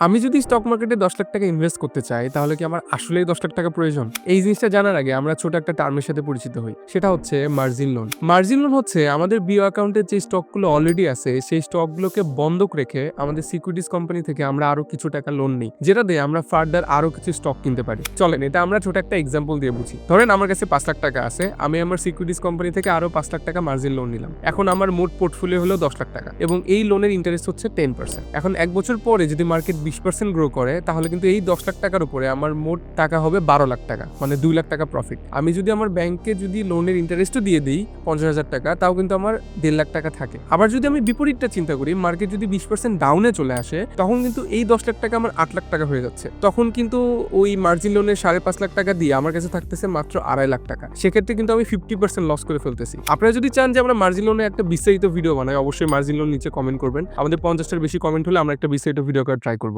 আমি যদি স্টক মার্কেটে দশ লাখ টাকা ইনভেস্ট করতে চাই, তাহলে কি আমার আসলেই দশ লাখ টাকা প্রয়োজন? এই জিনিসটা জানার আগে আমরা ছোট একটা টার্মের সাথে পরিচিত হই। সেটা হচ্ছে মার্জিন লোন মার্জিন লোন হচ্ছে আমাদের বিও অ্যাকাউন্টের যে স্টকগুলো অলরেডি আছে, সেই স্টকগুলোকে বন্ধক রেখে আমাদের সিকিউরিটিস কোম্পানি থেকে আমরা আরও কিছু টাকা লোন নিই, যেটা দিয়ে আমরা ফার্দার আরও কিছু স্টক কিনতে পারি। চলেন, এটা আমরা ছোট একটা এক্সাম্পল দিয়ে বুঝি। ধরেন আমার কাছে পাঁচ লাখ টাকা আছে, আমি আমার সিকিউরিটিজ কোম্পানি থেকে আরও পাঁচ লাখ টাকা মার্জিন লোন নিলাম। এখন আমার মোট পোর্টফোলিও হলো দশ লাখ টাকা, এবং এই লোনের ইন্টারেস্ট হচ্ছে টেন পার্সেন্ট এখন এক বছর পরে যদি মার্কেট বিশ পার্সেন্ট গ্রো করে, তাহলে কিন্তু এই দশ লাখ টাকার উপরে আমার মোট টাকা হবে বারো লাখ টাকা মানে দুই লাখ টাকা প্রফিট আমি যদি আমার ব্যাংকে যদি লোনের ইন্টারেস্টও দিয়ে দিই পঞ্চাশ হাজার টাকা, তাও কিন্তু আমার দেড় লাখ টাকা থাকে। আবার যদি আমি বিপরীতটা চিন্তা করি মার্কেট যদি বিশ পার্সেন্ট ডাউনে চলে আসে, তখন কিন্তু এই দশ লাখ টাকা আমার আট লাখ টাকা হয়ে যাচ্ছে। তখন কিন্তু ওই মার্জিন লোনের সাড়ে পাঁচ লাখ টাকা দিয়ে আমার কাছে থাকতেছে মাত্র আড়াই লাখ টাকা। সেক্ষেত্রে কিন্তু আমি ফিফটি পার্সেন্ট লস করে ফেলতেছি। আপনারা যদি চান যে আমরা মার্জিন লোনের একটা বিস্তারিত ভিডিও বানাই, অবশ্যই মার্জিন লোন নিচে কমেন্ট করবেন। আমাদের পঞ্চাশটার বেশি কমেন্ট হলে আমরা একটা বিস্তারিত ভিডিও করে ট্রাই করব।